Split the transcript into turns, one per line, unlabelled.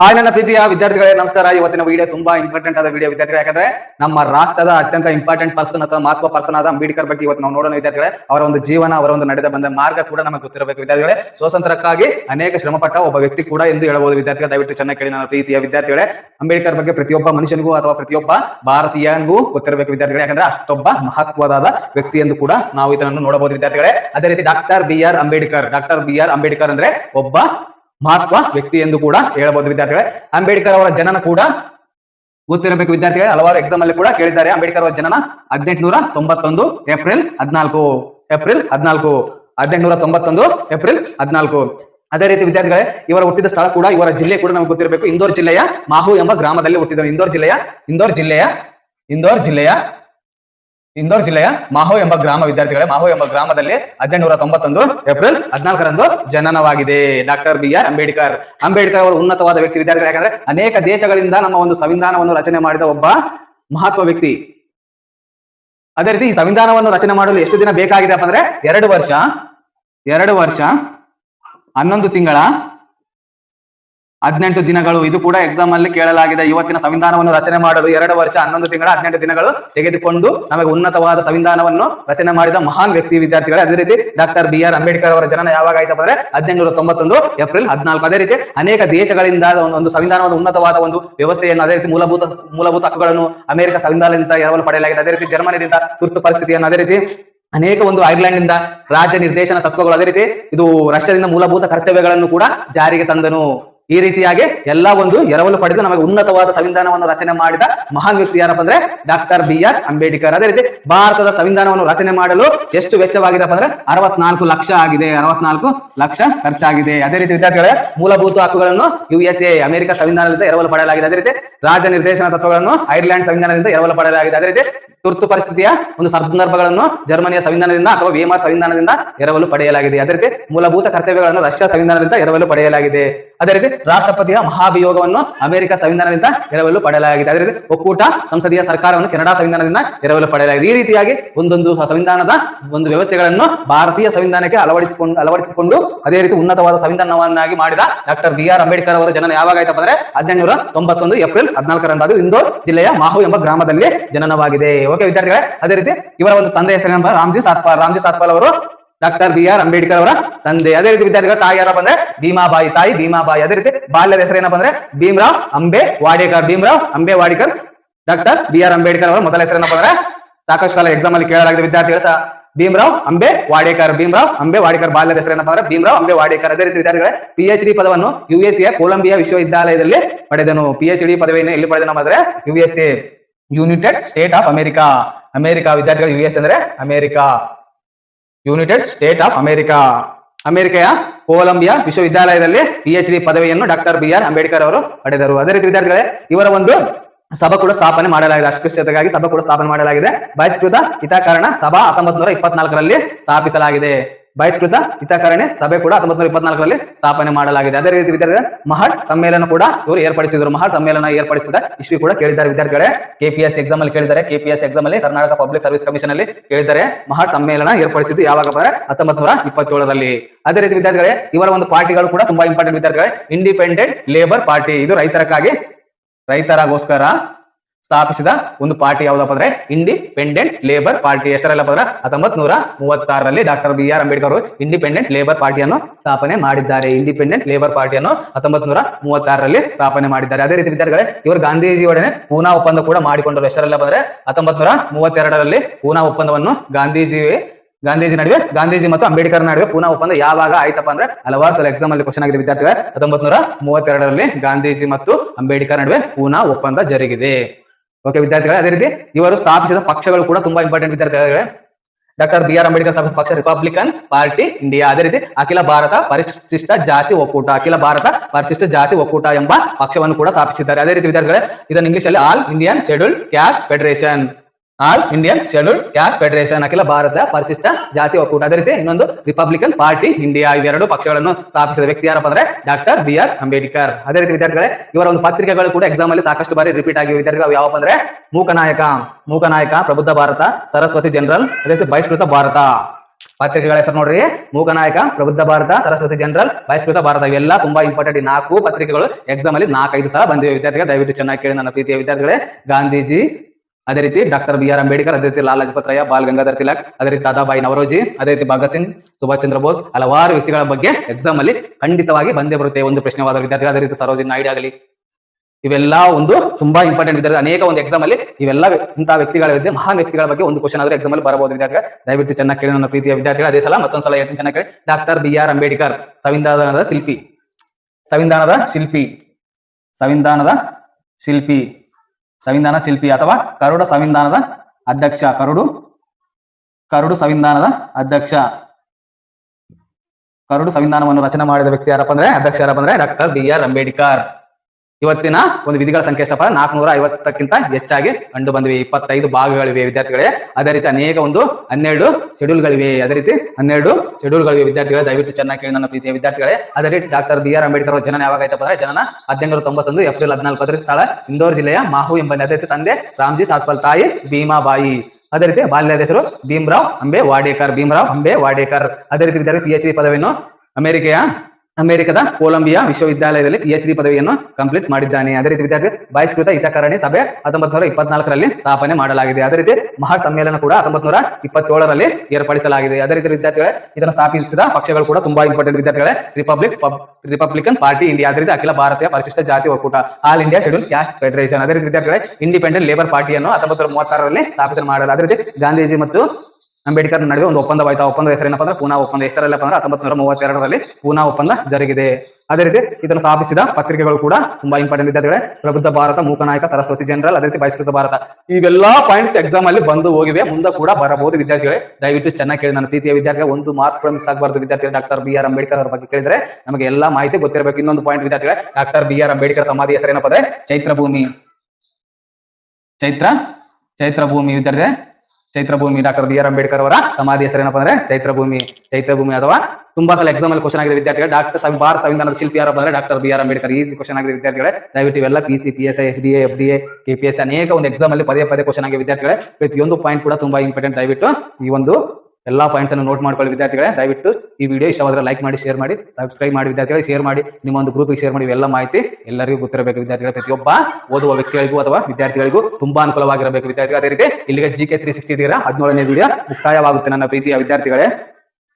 Hi ನನ್ನ ಪ್ರೀತಿಯ ವಿದ್ಯಾರ್ಥಿಗಳೇ, ನಮಸ್ಕಾರ. ಇವತ್ತಿನ ವಿಡಿಯೋ ತುಂಬಾ ಇಂಪಾರ್ಟೆಂಟ್ ಆದ ವಿಡಿಯೋ ವಿದ್ಯಾರ್ಥಿಗಳು, ಯಾಕಂದ್ರೆ ನಮ್ಮ ರಾಷ್ಟ್ರದ ಅತ್ಯಂತ ಇಂಪಾರ್ಟೆಂಟ್ ಪರ್ಸನ್ ಅಥವಾ ಮಹತ್ವ ಪರ್ಸನ್ ಆದ ಅಂಬೇಡ್ಕರ್ ಬಗ್ಗೆ ಇವತ್ತು ನಾವು ನೋಡೋಣ ವಿದ್ಯಾರ್ಥಿಗಳೇ. ಅವರ ಒಂದು ಜೀವನ, ಅವರ ಒಂದು ನಡೆದ ಬಂದ ಮಾರ್ಗ ಕೂಡ ನಮಗೆ ಗೊತ್ತಿರಬೇಕು ವಿದ್ಯಾರ್ಥಿಗಳೇ. ಸ್ವಾತಂತ್ರ್ಯಕ್ಕಾಗಿ ಅನೇಕ ಶ್ರಮಪಟ್ಟ ಒಬ್ಬ ವ್ಯಕ್ತಿ ಕೂಡ ಎಂದು ಹೇಳಬಹುದು ವಿದ್ಯಾರ್ಥಿಗಳು. ದಯವಿಟ್ಟು ಚೆನ್ನಾಗಿ ಕೇಳಿ ನನ್ನ ಪ್ರೀತಿಯ ವಿದ್ಯಾರ್ಥಿಗಳೇ. ಅಂಬೇಡ್ಕರ್ ಬಗ್ಗೆ ಪ್ರತಿಯೊಬ್ಬ ಮನುಷ್ಯನಿಗೂ ಅಥವಾ ಪ್ರತಿಯೊಬ್ಬ ಭಾರತೀಯನಿಗೂ ಗೊತ್ತಿರಬೇಕು ವಿದ್ಯಾರ್ಥಿಗಳೇ. ಯಾಕಂದ್ರೆ ಅಷ್ಟೊಬ್ಬ ಮಹತ್ವದಾದ ವ್ಯಕ್ತಿ ಎಂದು ಕೂಡ ನಾವು ಇದನ್ನು ನೋಡಬಹುದು ವಿದ್ಯಾರ್ಥಿಗಳೇ. ಅದೇ ರೀತಿ doctor B R Ambedkar. Doctor B R Ambedkar ಅಂದ್ರೆ ಒಬ್ಬ ಮಹತ್ವ ವ್ಯಕ್ತಿ ಎಂದು ಕೂಡ ಹೇಳಬಹುದು ವಿದ್ಯಾರ್ಥಿಗಳೇ. ಅಂಬೇಡ್ಕರ್ ಅವರ ಜನನ ಕೂಡ ಗೊತ್ತಿರಬೇಕು ವಿದ್ಯಾರ್ಥಿಗಳೇ. ಹಲವಾರು ಎಕ್ಸಾಮ್ ಅಲ್ಲಿ ಕೂಡ ಕೇಳಿದ್ದಾರೆ. ಅಂಬೇಡ್ಕರ್ ಅವರ ಜನನ ಹದಿನೆಂಟುನೂರ ತೊಂಬತ್ತೊಂದು ಏಪ್ರಿಲ್ ಹದಿನಾಲ್ಕು ಏಪ್ರಿಲ್ ಹದಿನಾಲ್ಕು, ಹದಿನೆಂಟುನೂರ ತೊಂಬತ್ತೊಂದು ಏಪ್ರಿಲ್ ಹದಿನಾಲ್ಕು. ಅದೇ ರೀತಿ ವಿದ್ಯಾರ್ಥಿಗಳೇ, ಇವರ ಹುಟ್ಟಿದ ಸ್ಥಳ ಕೂಡ ಇವರ ಜಿಲ್ಲೆ ಕೂಡ ನಮಗೆ ಗೊತ್ತಿರಬೇಕು. ಇಂದೋರ್ ಜಿಲ್ಲೆಯ ಮಾಹು ಎಂಬ ಗ್ರಾಮದಲ್ಲಿ ಹುಟ್ಟಿದರು ಇಂದೋರ್ ಜಿಲ್ಲೆಯ ಇಂದೋರ್ ಜಿಲ್ಲೆಯ ಇಂದೋರ್ ಜಿಲ್ಲೆಯ ಇಂದೋರ್ ಜಿಲ್ಲೆಯ ಮಾಹೋ ಎಂಬ ಗ್ರಾಮ, ವಿದ್ಯಾರ್ಥಿಗಳೇ, ಮಾಹೋ ಎಂಬ ಗ್ರಾಮದಲ್ಲಿ ಹದಿನೆಂಟುನೂರ ತೊಂಬತ್ತೊಂದು ಏಪ್ರಿಲ್ ಹದಿನಾಲ್ಕರಂದು ಜನನವಾಗಿದೆ. Doctor B R Ambedkar. Ambedkar ಅವರು ಉನ್ನತವಾದ ವ್ಯಕ್ತಿ, ವಿದ್ಯಾರ್ಥಿಗಳು. ಯಾಕಂದ್ರೆ ಅನೇಕ ದೇಶಗಳಿಂದ ನಮ್ಮ ಒಂದು ಸಂವಿಧಾನವನ್ನು ರಚನೆ ಮಾಡಿದ ಒಬ್ಬ ಮಹತ್ವ ವ್ಯಕ್ತಿ. ಅದೇ ರೀತಿ ಈ ಸಂವಿಧಾನವನ್ನು ರಚನೆ ಮಾಡಲು ಎಷ್ಟು ದಿನ ಬೇಕಾಗಿದೆ ಅಂದ್ರೆ ಎರಡು ವರ್ಷ ಎರಡು ವರ್ಷ, ಹನ್ನೊಂದು ತಿಂಗಳ ಹದಿನೆಂಟು ದಿನಗಳು. ಇದು ಕೂಡ ಎಕ್ಸಾಮ್ ಅಲ್ಲಿ ಕೇಳಲಾಗಿದೆ. ಇವತ್ತಿನ ಸಂವಿಧಾನವನ್ನು ರಚನೆ ಮಾಡಲು ಎರಡು ವರ್ಷ, ಹನ್ನೊಂದು ತಿಂಗಳ, ಹದಿನೆಂಟು ದಿನಗಳು ತೆಗೆದುಕೊಂಡು ನಮಗೆ ಉನ್ನತವಾದ ಸಂವಿಧಾನವನ್ನು ರಚನೆ ಮಾಡಿದ ಮಹಾನ್ ವ್ಯಕ್ತಿ ವಿದ್ಯಾರ್ಥಿಗಳ. ಅದೇ ರೀತಿ ಡಾಕ್ಟರ್ ಬಿ ಆರ್ ಅಂಬೇಡ್ಕರ್ ಅವರ ಜನನ ಯಾವಾಗ ಆಯ್ತಪ್ಪ ಅಂದ್ರೆ ಹದಿನೆಂಟು ತೊಂಬತ್ತೊಂದು ಏಪ್ರಿಲ್ ಹದಿನಾಲ್ಕು. ಅದೇ ರೀತಿ ಅನೇಕ ದೇಶಗಳಿಂದ ಒಂದು- ಸಂವಿಧಾನವನ್ನು ಉನ್ನತವಾದ ಒಂದು ವ್ಯವಸ್ಥೆಯನ್ನು, ಅದೇ ರೀತಿ ಮೂಲಭೂತ ಮೂಲಭೂತ ಹಕ್ಕುಗಳನ್ನು ಅಮೆರಿಕ ಸಂವಿಧಾನದಿಂದ ಎರವಲು ಪಡೆಯಲಾಗಿದೆ. ಅದೇ ರೀತಿ ಜರ್ಮನಿಯಿಂದ ತುರ್ತು ಪರಿಸ್ಥಿತಿಯನ್ನು, ಅದೇ ರೀತಿ ಅನೇಕ ಒಂದು ಐರ್ಲೆಂಡ್ನಿಂದ ರಾಜ್ಯ ನಿರ್ದೇಶನ ತತ್ವಗಳು, ಅದೇ ರೀತಿ ಇದು ರಷ್ಯಾದಿಂದ ಮೂಲಭೂತ ಕರ್ತವ್ಯಗಳನ್ನು ಕೂಡ ಜಾರಿಗೆ ತಂದನು ಈ ರೀತಿಯಾಗಿ ಎಲ್ಲ ಒಂದು ಎರವಲು ಪಡೆದು ನಮಗೆ ಉನ್ನತವಾದ ಸಂವಿಧಾನವನ್ನು ರಚನೆ ಮಾಡಿದ ಮಹಾನ್ ವ್ಯಕ್ತಿ ಯಾರಪ್ಪ ಅಂದ್ರೆ ಡಾಕ್ಟರ್ ಬಿ ಆರ್ ಅಂಬೇಡ್ಕರ್. ಅದೇ ರೀತಿ ಭಾರತದ ಸಂವಿಧಾನವನ್ನು ರಚನೆ ಮಾಡಲು ಎಷ್ಟು ವೆಚ್ಚವಾಗಿದೆಪ್ಪ ಅಂದ್ರೆ ಅರವತ್ನಾಲ್ಕು ಲಕ್ಷ ಆಗಿದೆ. ಅರವತ್ನಾಲ್ಕು ಲಕ್ಷ ಖರ್ಚಾಗಿದೆ. ಅದೇ ರೀತಿ ವಿದ್ಯಾರ್ಥಿಗಳ, ಮೂಲಭೂತ ಹಕ್ಕುಗಳನ್ನು ಯು ಎಸ್ ಎ, ಅಮೆರಿಕ ಸಂವಿಧಾನದಿಂದ ಎರವಲು ಪಡೆಯಲಾಗಿದೆ. ಅದೇ ರೀತಿ ರಾಜ್ಯ ನಿರ್ದೇಶನ ತತ್ವಗಳನ್ನು ಐರ್ಲೆಂಡ್ ಸಂವಿಧಾನದಿಂದ ಎರವಲು ಪಡೆಯಲಾಗಿದೆ. ಅದೇ ರೀತಿ ತುರ್ತು ಪರಿಸ್ಥಿತಿಯ ಒಂದು ಸಂದರ್ಭಗಳನ್ನು ಜರ್ಮನಿಯ ಸಂವಿಧಾನದಿಂದ ಅಥವಾ ವೇಮಾರ್ ಸಂವಿಧಾನದಿಂದ ಎರವಲು ಪಡೆಯಲಾಗಿದೆ. ಅದೇ ರೀತಿ ಮೂಲಭೂತ ಕರ್ತವ್ಯಗಳನ್ನು ರಷ್ಯಾ ಸಂವಿಧಾನದಿಂದ ಎರವಲು ಪಡೆಯಲಾಗಿದೆ. ಅದೇ ರೀತಿ ರಾಷ್ಟ್ರಪತಿಯ ಮಹಾಭಿಯೋಗವನ್ನು ಅಮೆರಿಕ ಸಂವಿಧಾನದಿಂದ ಎರವಲು ಪಡೆಯಲಾಗಿದೆ. ಅದೇ ರೀತಿ ಒಕ್ಕೂಟ ಸಂಸದೀಯ ಸರ್ಕಾರವನ್ನು ಕೆನಡಾ ಸಂವಿಧಾನದಿಂದ ಎರವಲು ಪಡೆಯಲಾಗಿದೆ. ಈ ರೀತಿಯಾಗಿ ಒಂದೊಂದು ಸಂವಿಧಾನದ ಒಂದು ವ್ಯವಸ್ಥೆಗಳನ್ನು ಭಾರತೀಯ ಸಂವಿಧಾನಕ್ಕೆ ಅಳವಡಿಸಿಕೊಂಡು ಅಳವಡಿಸಿಕೊಂಡು ಅದೇ ರೀತಿ ಉನ್ನತವಾದ ಸಂವಿಧಾನವನ್ನಾಗಿ ಮಾಡಿದ ಡಾಕ್ಟರ್ ಬಿ ಆರ್ ಅಂಬೇಡ್ಕರ್ ಅವರ ಜನನ ಯಾವಾಗ ಆಯ್ತಪ್ಪ ಅಂದ್ರೆ ಹದಿನೆಂಟುನೂರ ತೊಂಬತ್ತೊಂದು ಏಪ್ರಿಲ್ ಹದಿನಾಲ್ಕರಂದು. ಅದು ಇಂದೋರ್ ಜಿಲ್ಲೆಯ ಮಾಹು ಎಂಬ ಗ್ರಾಮದಲ್ಲಿ ಜನನವಾಗಿದೆ. ಓಕೆ ವಿದ್ಯಾರ್ಥಿಗಳೇ, ಅದೇ ರೀತಿ ಇವರ ಒಂದು ತಂದೆ ಹೆಸರು ರಾಮ್ಜಿ ಸಾತ್ಪಾಲ್. ರಾಮ್ಜಿ ಸಾತ್ಪಾಲ್ ಅವರು ಡಾಕ್ಟರ್ ಬಿ ಆರ್ ಅಂಬೇಡ್ಕರ್ ಅವರ ತಂದೆ. ಅದೇ ರೀತಿ ವಿದ್ಯಾರ್ಥಿಗಳ ತಾಯಿ ಯಾರಪ್ಪ ಅಂದ್ರೆ ಭೀಮಾಬಾಯಿ ತಾಯಿ, ಭೀಮಾಬಾಯಿ. ಅದೇ ರೀತಿ ಬಾಲ್ಯದ ಹೆಸರೇನಪ್ಪ ಅಂದ್ರೆ? Bhimrao Ambe Wadekar. Bhimrao Ambe Wadekar. Doctor B R Ambedkar ಅವರ ಮೊದಲ ಹೆಸರೇನಪ್ಪ ಅಂದ್ರೆ? ಸಾಕಷ್ಟು ಸಲ ಎಕ್ಸಾಮ್ ಅಲ್ಲಿ ಕೇಳಲಾಗಿದೆ ವಿದ್ಯಾರ್ಥಿಗಳ ಸಹ. ಭೀಮರಾವ್ ಅಂಬೆ ವಾಡೇಕರ್. ಭೀಮರಾವ್ ಅಂಬೆ ವಾಡೇಕರ್ ಬಾಲ್ಯದ ಹೆಸರೇನಪ್ಪ ಅಂದ್ರೆ? ಭೀಮರಾವ್ ಅಂಬೆ ವಾಡೇಕರ್. ಅದೇ ರೀತಿ ವಿದ್ಯಾರ್ಥಿಗಳ ಪಿ ಎಚ್ ಡಿ ಪದವನ್ನು ಯು ಎಸ್ ಎ ಕೊಲಂಬಿಯಾ ವಿಶ್ವವಿದ್ಯಾಲಯದಲ್ಲಿ ಪಡೆದನು. ಪಿ ಎಚ್ ಡಿ ಪದವಿಯನ್ನು ಎಲ್ಲಿ ಪಡೆದನು ಅಂದ್ರೆ? U S A United State of America America ವಿದ್ಯಾರ್ಥಿಗಳು ಯು ಎಸ್ ಅಂದ್ರೆ America. United State of America ಅಮೆರಿಕೆಯ Columbia ವಿಶ್ವವಿದ್ಯಾಲಯದಲ್ಲಿ ಪಿ ಎಚ್ ಡಿ ಪದವಿಯನ್ನು ಡಾಕ್ಟರ್ ಬಿ ಆರ್ ಅಂಬೇಡ್ಕರ್ ಅವರು ಪಡೆದರು. ಅದೇ ರೀತಿ ವಿದ್ಯಾರ್ಥಿಗಳೇ, ಇವರ ಒಂದು ಸಭಾ ಕೂಡ ಸ್ಥಾಪನೆ ಮಾಡಲಾಗಿದೆ. ಅಸ್ಪೃಶ್ಯತೆಗಾಗಿ ಸಭಾ ಕೂಡ ಸ್ಥಾಪನೆ ಮಾಡಲಾಗಿದೆ. ಬಹಿಷ್ಕೃತ ಹಿತಕಾರಣ ಸಭಾ ಹತ್ತೊಂಬತ್ ನೂರ ಇಪ್ಪತ್ನಾಲ್ಕರಲ್ಲಿ ಸ್ಥಾಪಿಸಲಾಗಿದೆ. ಬಹಿಷ್ಕೃತ ಹಿತಕರಣೆ ಸಭೆ ಕೂಡ ಹತ್ತೊಂಬತ್ನೂರ ಇಪ್ಪತ್ನಾಲ್ಕರಲ್ಲಿ ಸ್ಥಾಪನೆ ಮಾಡಲಾಗಿದೆ. ಅದೇ ರೀತಿ ವಿದ್ಯಾರ್ಥಿಗಳ, ಮಹಡ್ ಸಮ್ಮೇಳನ ಕೂಡ ಇವರು ಏರ್ಪಡಿಸಿದ್ರು. ಮಹಡ್ ಸಮ್ಮೇಳನ ಏರ್ಪಡಿಸಿದ ಇಶ್ವಿ ಕೂಡ ಕೇಳಿದ್ದಾರೆ. ವಿದ್ಯಾರ್ಥಿಗಳೇ ಕೆಪಿಎಸ್ ಎಕ್ಸಾಮ್ ಅಲ್ಲಿ ಕೇಳಿದ್ದಾರೆ. ಕೆಪಿಎಸ್ ಎಕ್ಸಾಮ್ ಅಲ್ಲಿ ಕರ್ನಾಟಕ ಪಬ್ಲಿಕ್ ಸರ್ವಿಸ್ ಕಮಿಷನ್ ಅಲ್ಲಿ ಕೇಳಿದ್ದಾರೆ. ಮಹಡ್ ಸಮ್ಮೇಳನ ಏರ್ಪಡಿಸಿದ್ದು ಯಾವಾಗ ಬಂದ್ರೆ ಹತ್ತೊಂಬತ್ತು ನೂರ ಇಪ್ಪತ್ತೇಳರಲ್ಲಿ. ಅದೇ ರೀತಿ ವಿದ್ಯಾರ್ಥಿಗಳೇ, ಇವರ ಒಂದು ಪಾರ್ಟಿಗಳು ಕೂಡ ತುಂಬಾ ಇಂಪಾರ್ಟೆಂಟ್ ವಿದ್ಯಾರ್ಥಿಗಳೇ ಇಂಡಿಪೆಂಡೆಂಟ್ ಲೇಬರ್ ಪಾರ್ಟಿ ಇದು ರೈತರಕ್ಕಾಗಿ ರೈತರಿಗೋಸ್ಕರ ಸ್ಥಾಪಿಸಿದ ಒಂದು ಪಾರ್ಟಿ ಯಾವ್ದಪ್ಪ ಅಂದ್ರೆ ಇಂಡಿಪೆಂಡೆಂಟ್ ಲೇಬರ್ ಪಾರ್ಟಿ ಎಷ್ಟರಲ್ಲಪ್ಪ ಅಂದ್ರೆ ಹತ್ತೊಂಬತ್ ನೂರ ಮೂವತ್ತಾರರಲ್ಲಿ ಡಾಕ್ಟರ್ ಬಿ ಆರ್ ಅಂಬೇಡ್ಕರ್ ಅವರು ಇಂಡಿಪೆಂಡೆಂಟ್ ಲೇಬರ್ ಪಾರ್ಟಿಯನ್ನು ಸ್ಥಾಪನೆ ಮಾಡಿದ್ದಾರೆ. ಇಂಡಿಪೆಂಡೆಂಟ್ ಲೇಬರ್ ಪಾರ್ಟಿಯನ್ನು ಹತ್ತೊಂಬತ್ ನೂರ ಮೂವತ್ತಾರರಲ್ಲಿ ಸ್ಥಾಪನೆ ಮಾಡಿದ್ದಾರೆ. ಅದೇ ರೀತಿ ವಿಚಾರಗಳೇ ಇವರು ಗಾಂಧೀಜಿಯೊಡನೆ ಪೂನಾ ಒಪ್ಪಂದ ಕೂಡ ಮಾಡಿಕೊಂಡರು ಎಷ್ಟರಲ್ಲಪ್ಪ ಅಂದ್ರೆ ಹತ್ತೊಂಬತ್ ನೂರ ಮೂವತ್ತೆರಡರಲ್ಲಿ ಪೂನಾ ಒಪ್ಪಂದವನ್ನು ಗಾಂಧೀಜಿ ಗಾಂಧೀಜಿ ನಡುವೆ, ಗಾಂಧೀಜಿ ಮತ್ತು ಅಂಬೇಡ್ಕರ್ ನಡುವೆ ಪುನಃ ಒಪ್ಪಂದ ಯಾವಾಗ ಆಯ್ತಪ್ಪ ಅಂದ್ರೆ ಹಲವಾರು ಸಲ ಎಕ್ಸಾಮ್ ಅಲ್ಲಿ ಕ್ವಶನ್ ಆಗಿದೆ ವಿದ್ಯಾರ್ಥಿಗಳ. ಹತ್ತೊಂಬತ್ ನೂರ ಮೂವತ್ತೆರಡರಲ್ಲಿ ಗಾಂಧೀಜಿ ಮತ್ತು ಅಂಬೇಡ್ಕರ್ ನಡುವೆ ಪೂನಾ ಒಪ್ಪಂದ ಜರುಗಿದೆ. ಓಕೆ ವಿದ್ಯಾರ್ಥಿಗಳೇ, ಅದೇ ರೀತಿ ಇವರು ಸ್ಥಾಪಿಸಿದ ಪಕ್ಷಗಳು ಕೂಡ ತುಂಬಾ ಇಂಪಾರ್ಟೆಂಟ್ ವಿದ್ಯಾರ್ಥಿಗಳೇ. ಡಾಕ್ಟರ್ ಬಿ ಆರ್ ಅಂಬೇಡ್ಕರ್ ಸ್ಥಾಪಿಸಿದ ಪಕ್ಷ ರಿಪಬ್ಲಿಕನ್ ಪಾರ್ಟಿ ಇಂಡಿಯಾ ಅದೇ ರೀತಿ ಅಖಿಲ ಭಾರತ ಪರಿಶಿಷ್ಟ ಜಾತಿ ಒಕ್ಕೂಟ, ಅಖಿಲ ಭಾರತ ಪರಿಶಿಷ್ಟ ಜಾತಿ ಒಕ್ಕೂಟ ಎಂಬ ಪಕ್ಷವನ್ನು ಕೂಡ ಸ್ಥಾಪಿಸಿದ್ದಾರೆ. ಅದೇ ರೀತಿ ವಿದ್ಯಾರ್ಥಿಗಳೇ, ಇದನ್ನು ಇಂಗ್ಲಿಷ್ ಅಲ್ಲಿ all Indian schedule caste federation all Indian schedule caste federation, ಅಖಿಲ ಭಾರತ ಪರಿಶಿಷ್ಟ ಜಾತಿ ಒಕ್ಕೂಟ. ಅದೇ ರೀತಿ ಇನ್ನೊಂದು ರಿಪಬ್ಲಿಕನ್ ಪಾರ್ಟಿ ಇಂಡಿಯಾ ಇವೆರಡು ಪಕ್ಷಗಳನ್ನು ಸ್ಥಾಪಿಸಿದ ವ್ಯಕ್ತಿ ಯಾರಪ್ಪ ಅಂದ್ರೆ ಡಾಕ್ಟರ್ ಬಿ ಆರ್ ಅಂಬೇಡ್ಕರ್ ಅದೇ ರೀತಿ ವಿದ್ಯಾರ್ಥಿಗಳೇ, ಇವರ ಒಂದು ಪತ್ರಿಕೆಗಳು ಕೂಡ ಎಕ್ಸಾಮ್ ಅಲ್ಲಿ ಸಾಕಷ್ಟು ಬಾರಿ ರಿಪೀಟ್ ಆಗಿವೆ. ವಿದ್ಯಾರ್ಥಿಗಳು ಯಾವಪ್ಪ ಅಂದ್ರೆ ಮೂಕನಾಯಕ ಮೂಕನಾಯಕ ಪ್ರಬುದ್ಧ ಭಾರತ, ಸರಸ್ವತಿ ಜನರಲ್ ಅದೇ ರೀತಿ ಬಹಿಷ್ಕೃತ ಭಾರತ. ಪತ್ರಿಕೆಗಳ ಹೆಸರು ನೋಡ್ರಿ ಮೂಕನಾಯಕ ಪ್ರಬುದ್ಧ ಭಾರತ, ಸರಸ್ವತಿ ಜನರಲ್ ಬಹಿಷ್ಕೃತ ಭಾರತ. ಇವೆಲ್ಲ ತುಂಬಾ ಇಂಪಾರ್ಟೆಂಟ್ ನಾಲ್ಕು ಪತ್ರಿಕೆಗಳು ಎಕ್ಸಾಮ್ ಅಲ್ಲಿ ನಾಲ್ಕೈದು ಸಲ ಬಂದಿವೆ. ವಿದ್ಯಾರ್ಥಿಗಳು, ದಯವಿಟ್ಟು ಚೆನ್ನಾಗಿ ಕೇಳಿ ನನ್ನ ಪ್ರೀತಿಯ ವಿದ್ಯಾರ್ಥಿಗಳೇ, ಗಾಂಧೀಜಿ ಅದೇ ರೀತಿ ಡಾಕ್ಟರ್ ಬಿ ಆರ್ ಅಂಬೇಡ್ಕರ್, ಅದೇ ರೀತಿ ಲಾಲ್ ಲಜಪತ್ ರಾಯ ಬಾಲ್ ಗಂಗಾಧರ್ ತಿಲಕ್, ಅದೇ ರೀತಿ ದಾದಾಬಾಯಿ ನವರೋಜಿ, ಅದೇ ರೀತಿ ಭಗತ್ ಸಿಂಗ್, ಸುಭಾಷ್ ಚಂದ್ರ ಬೋಸ್, ಹಲವಾರು ವ್ಯಕ್ತಿಗಳ ಬಗ್ಗೆ ಎಕ್ಸಾಮ್ ಅಲ್ಲಿ ಖಂಡಿತವಾಗಿ ಬಂದೇ ಬರುತ್ತೆ ಒಂದು ಪ್ರಶ್ನೆವಾದ ವಿದ್ಯಾರ್ಥಿ ಅದೇ ರೀತಿ ಸರೋಜಿನಿ ನಾಯ್ಡು ಆಗಲಿ, ಇವೆಲ್ಲ ಒಂದು ತುಂಬಾ ಇಂಪಾರ್ಟೆಂಟ್ ವಿದ್ಯಾರ್ಥಿ, ಅನೇಕ ಒಂದು ಎಕ್ಸಾಮ್ ಅಲ್ಲಿ ಇವೆಲ್ಲ ಇಂತಹ ವ್ಯಕ್ತಿಗಳ ಬಗ್ಗೆ ಮಹಾನ್ ವ್ಯಕ್ತಿಗಳ ಬಗ್ಗೆ ಒಂದು ಕ್ವಶನ್ ಆದ್ರೆ ಎಕ್ಸಾಮ್ ಅಲ್ಲಿ ಬರಬಹುದು ವಿದ್ಯಾರ್ಥಿಗಳು. ದಯವಿಟ್ಟು ಚೆನ್ನಾಗಿ ಕೇಳಿ ನನ್ನ ಪ್ರೀತಿಯ ವಿದ್ಯಾರ್ಥಿಗಳು. ಅದೇ ಸಲ ಮತ್ತೊಂದು ಸಲ ಹೇಳ್ತೀನಿ ಚೆನ್ನಾಗಿ ಕೇಳಿ. ಡಾಕ್ಟರ್ ಬಿ ಆರ್ ಅಂಬೇಡ್ಕರ್, ಸಂವಿಧಾನದ ಶಿಲ್ಪಿ ಸಂವಿಧಾನದ ಶಿಲ್ಪಿ ಸಂವಿಧಾನದ ಶಿಲ್ಪಿ. ಸಂವಿಧಾನ ಶಿಲ್ಪಿ ಅಥವಾ ಕರುಡ ಸಂವಿಧಾನದ ಅಧ್ಯಕ್ಷ, ಕರುಡು ಕರುಡು ಸಂವಿಧಾನದ ಅಧ್ಯಕ್ಷ. ಕರುಡು ಸಂವಿಧಾನವನ್ನು ರಚನೆ ಮಾಡಿದ ವ್ಯಕ್ತಿ ಯಾರಪ್ಪ ಅಂದ್ರೆ, ಅಧ್ಯಕ್ಷ ಯಾರಪ್ಪ ಅಂದ್ರೆ ಡಾಕ್ಟರ್ ಬಿ ಆರ್ ಅಂಬೇಡ್ಕರ್. ಇವತ್ತಿನ ಒಂದು ವಿಧಿಗಳ ಸಂಖ್ಯೆ ಎಷ್ಟಪ್ಪ ನಾಲ್ಕುನೂರ ಐವತ್ತಕ್ಕಿಂತ ಹೆಚ್ಚಾಗಿ ಕಂಡು ಬಂದಿವೆ. ಇಪ್ಪತ್ತೈದು ಭಾಗಗಳಿವೆ ವಿದ್ಯಾರ್ಥಿಗಳೇ. ಅದೇ ರೀತಿ ಅನೇಕ ಒಂದು ಹನ್ನೆರಡು ಶೆಡ್ಯೂಲ್ಗಳಿವೆ. ಅದೇ ರೀತಿ ಹನ್ನೆರಡು ಶೆಡ್ಯೂಲ್ಗಳಿವೆ ವಿದ್ಯಾರ್ಥಿಗಳೇ. ದಯವಿಟ್ಟು ಚೆನ್ನಾಗಿ ಕೇಳಿ ನನ್ನ ಪ್ರೀತಿಯ ವಿದ್ಯಾರ್ಥಿಗಳೇ. ಅದೇ ರೀತಿ ಡಾಕ್ಟರ್ ಬಿ ಆರ್ ಅಂಬೇಡ್ಕರ್ ಅವರ ಜನನ ಯಾವಾಗ ಅಂದ್ರೆ ಜನನ ಹದಿನೆಂಟು ತೊಂಬತ್ತೊಂದು ಏಪ್ರಿಲ್ ಹದಿನಾಲ್ಕು ಸ್ಥಳ, ಇಂದೋರ್ ಜಿಲ್ಲೆಯ ಮಾಹು ಎಂಬ ಅದೇ ತಂದೆ ರಾಮ್ಜಿ ಸಾತ್ಪಾಲ್ ತಾಯಿ ಭೀಮಾಬಾಯಿ. ಅದೇ ರೀತಿ ಬಾಲ್ಯದ ಹೆಸರು ಭೀಮ್ರಾವ್ ಅಂಬೆ ವಾಡೇಕರ್, ಭೀಮ್ರಾವ್ ಅಂಬೆ ವಾಡೇಕರ್. ಅದೇ ರೀತಿ ವಿದ್ಯಾರ್ಥಿ ಪಿ ಎಚ್ ಡಿ ಪದವಿಯನ್ನು ಅಮೆರಿಕೆಯ ಅಮೆರಿಕದ ಕೊಲಂಬಿಯಾ ವಿಶ್ವವಿದ್ಯಾಲಯದಲ್ಲಿ ಎಚ್ ಡಿ ಪದವಿಯನ್ನು ಕಂಪ್ಲೀಟ್ ಮಾಡಿದ್ದಾನೆ. ಅದೇ ರೀತಿ ವಿದ್ಯಾರ್ಥಿ ಬಹಿಷ್ಕೃತ ಹಿತಕಾರಣಿ ಸಭೆ ಹತ್ತೊಂಬತ್ ನೂರ ಇಪ್ಪತ್ನಾಲ್ಕರಲ್ಲಿ ಸ್ಥಾಪನೆ ಮಾಡಲಾಗಿದೆ. ಅದೇ ರೀತಿ ಮಹಾ ಸಮ್ಮೇಳನ ಕೂಡ ಹತ್ತೊಂಬತ್ ನೂರ ಇಪ್ಪತ್ತೇಳರಲ್ಲಿ ಏರ್ಪಡಿಸಲಾಗಿದೆ. ಅದೇ ರೀತಿ ವಿದ್ಯಾರ್ಥಿಗಳೇ, ಇದನ್ನು ಸ್ಥಾಪಿಸಿದ ಪಕ್ಷಗಳು ಕೂಡ ತುಂಬಾ ಇಂಪಾರ್ಟೆಂಟ್ ವಿದ್ಯಾರ್ಥಿಗಳೇ ರಿಪಬ್ಲಿಕ್ ರಿಪಬ್ಲಿಕನ್ ಪಾರ್ಟಿ ಇಂಡಿಯಾ ಅದೇ ರೀತಿ ಅಖಿಲ ಭಾರತೀಯ ಪರಿಶಿಷ್ಟ ಜಾತಿ ಒಕ್ಕೂಟ all India schedule caste federation ಅದೇ ರೀತಿ ವಿದ್ಯಾರ್ಥಿಗಳೇ ಇಂಡಿಪೆಂಡೆಂಟ್ ಲೇಬರ್ ಪಾರ್ಟಿಯನ್ನು ಹತ್ತೊಂಬತ್ತು ಮೂವತ್ತಾರರಲ್ಲಿ ಸ್ಥಾಪನೆ ಮಾಡಲಾಗಿದೆ. ಅದೇ ರೀತಿ ಗಾಂಧೀಜಿ ಮತ್ತು ಅಂಬೇಡ್ಕರ್ ನಡುವೆ ಒಂದು ಒಪ್ಪಂದವಾಯ್ತು ಆ ಒಪ್ಪಂದ ಹೆಸರೇನಪ್ಪ ಅಂದ್ರೆ ಪೂನಾ ಒಪ್ಪಂದ. ಎಷ್ಟರಲ್ಲಪ್ಪ ಅಂದ್ರೆ ಹತ್ತೊಂಬತ್ತು ನೂರ ಮೂವತ್ತೆರಡರಲ್ಲಿ ಪೂನಾ ಒಪ್ಪಂದ ಜರುಗಿದೆ. ಅದೇ ರೀತಿ ಇದನ್ನು ಸ್ಥಾಪಿಸಿದ ಪತ್ರಿಕೆಗಳು ಕೂಡ ತುಂಬಾ ಇಂಪಾರ್ಟೆಂಟ್ ವಿದ್ಯಾರ್ಥಿಗಳೇ. ಪ್ರಬುದ್ಧ ಭಾರತ ಮೂಕನಾಯಕ ಸರಸ್ವತಿ ಜನರಲ್, ಅದೇ ರೀತಿ ಬಹಿಷ್ಕೃತ ಭಾರತ. ಇವೆಲ್ಲಾ ಪಾಯಿಂಟ್ಸ್ ಎಕ್ಸಾಮ್ ಅಲ್ಲಿ ಬಂದು ಹೋಗಿವೆ. ಮುಂದೆ ಕೂಡ ಬರಬಹುದು ವಿದ್ಯಾರ್ಥಿಗಳೇ. ದಯವಿಟ್ಟು ಚೆನ್ನಾಗಿ ಕೇಳಿ. ನನ್ನ ಪ್ರೀತಿಯ ವಿದ್ಯಾರ್ಥಿಗಳ, ಒಂದು ಮಾರ್ಕ್ಸ್ ಕೂಡ ಮಿಸ್ ಆಗಬಾರ್ದು ವಿದ್ಯಾರ್ಥಿಗಳು. ಡಾಕ್ಟರ್ ಬಿ ಆರ್ ಅಂಬೇಡ್ಕರ್ ಅವರ ಬಗ್ಗೆ ಕೇಳಿದ್ರೆ ನಮಗೆ ಎಲ್ಲಾ ಮಾಹಿತಿ ಗೊತ್ತಿರಬೇಕು. ಇನ್ನೊಂದು ಪಾಯಿಂಟ್ ವಿದ್ಯಾರ್ಥಿಗಳೇ, ಡಾಕ್ಟರ್ ಬಿ ಆರ್ ಅಂಬೇಡ್ಕರ್ ಸಮಾಧಿ ಹೆಸರೇನಪ್ಪ ಅಂದ್ರೆ ಚೈತ್ರ ಭೂಮಿ. ಚೈತ್ರ? ಚೈತ್ರ ಭೂಮಿ ವಿದ್ಯಾರ್ಥಿ ಚೈತ್ರ ಭೂಮಿ ಡಾಕ್ಟರ್ ಬಿ ಆರ್ ಅಂಬೇಡ್ಕರ್ ಅವರ ಸಮಾಧಿ ಹೆಸರೇನಪ್ಪ ಅಂದ್ರೆ ಚೈತ್ರ ಭೂಮಿ ಚೈತ್ರ ಭೂಮಿ ಅಥವಾ ತುಂಬಾ ಸಲ ಎಕ್ಸಾಮ್ ಅಲ್ಲಿ ಕ್ವಶನ್ ಆಗಿದೆ ವಿದ್ಯಾರ್ಥಿಗಳು. ಡಾಕ್ಟರ್ ಭಾರತ ಸಂವಿಧಾನದ ಶಿಲ್ಪಿ ಯಾರಪ್ಪ ಅಂದ್ರೆ doctor B R Ambedkar. Easy question ಆಗಿದೆ ವಿದ್ಯಾರ್ಥಿಗಳೇ. ದಯವಿಟ್ಟು ಇವೆಲ್ಲ P C P S I S D F D A K P S ಅನೇಕ ಒಂದು ಎಕ್ಸಾಮ್ ಅಲ್ಲಿ ಪದೇ ಪದೇ ಕ್ವಶನ್ ಆಗಿದೆ ವಿದ್ಯಾರ್ಥಿಗಳೇ. ಪ್ರತಿಯೊಂದು ಪಾಯಿಂಟ್ ಕೂಡ ತುಂಬಾ ಇಂಪಾರ್ಟೆಂಟ್ ದಯವಿಟ್ಟು ಈ ಒಂದು ಎಲ್ಲಾ ಪಾಯಿಂಟ್ಸ್ ಅನ್ನು ನೋಟ್ ಮಾಡ್ಕೊಳ್ಳಿ ವಿದ್ಯಾರ್ಥಿಗಳೇ. ದಯವಿಟ್ಟು ಈ ವಿಡಿಯೋ ಇಷ್ಟವಾದ್ರೆ ಲೈಕ್ ಮಾಡಿ ಶೇರ್ ಮಾಡಿ ಸಬ್ಸ್ಕ್ರೈಬ್ ಮಾಡಿ ವಿದ್ಯಾರ್ಥಿಗಳಿಗೆ ಶೇರ್ ಮಾಡಿ, ನಿಮ್ಮ ಒಂದು ಗ್ರೂಪಿಗೆ ಶೇರ್ ಮಾಡಿ ಇವೆಲ್ಲ ಮಾಹಿತಿ ಎಲ್ಲರಿಗೂ ಗೊತ್ತಿರಬೇಕು ವಿದ್ಯಾರ್ಥಿಗಳ. ಪ್ರತಿಯೊಬ್ಬ ಓದುವ ವ್ಯಕ್ತಿಗಳಿಗೂ ಅಥವಾ ವಿದ್ಯಾರ್ಥಿಗಳಿಗೂ ತುಂಬಾ ಅನುಕೂಲವಾಗಿರಬೇಕು ವಿದ್ಯಾರ್ಥಿಗಳು. ಅದೇ ರೀತಿ ಇಲ್ಲಿಗೆ ಜಿ ಕೆ ತ್ರೀ ಸಿಕ್ಸ್ಟಿ ಹದಿನೇಳನೇ ವಿಡಿಯೋ ಮುಕ್ತಾಯವಾಗುತ್ತೆ ನನ್ನ ಪ್ರೀತಿಯ ವಿದ್ಯಾರ್ಥಿಗಳೇ.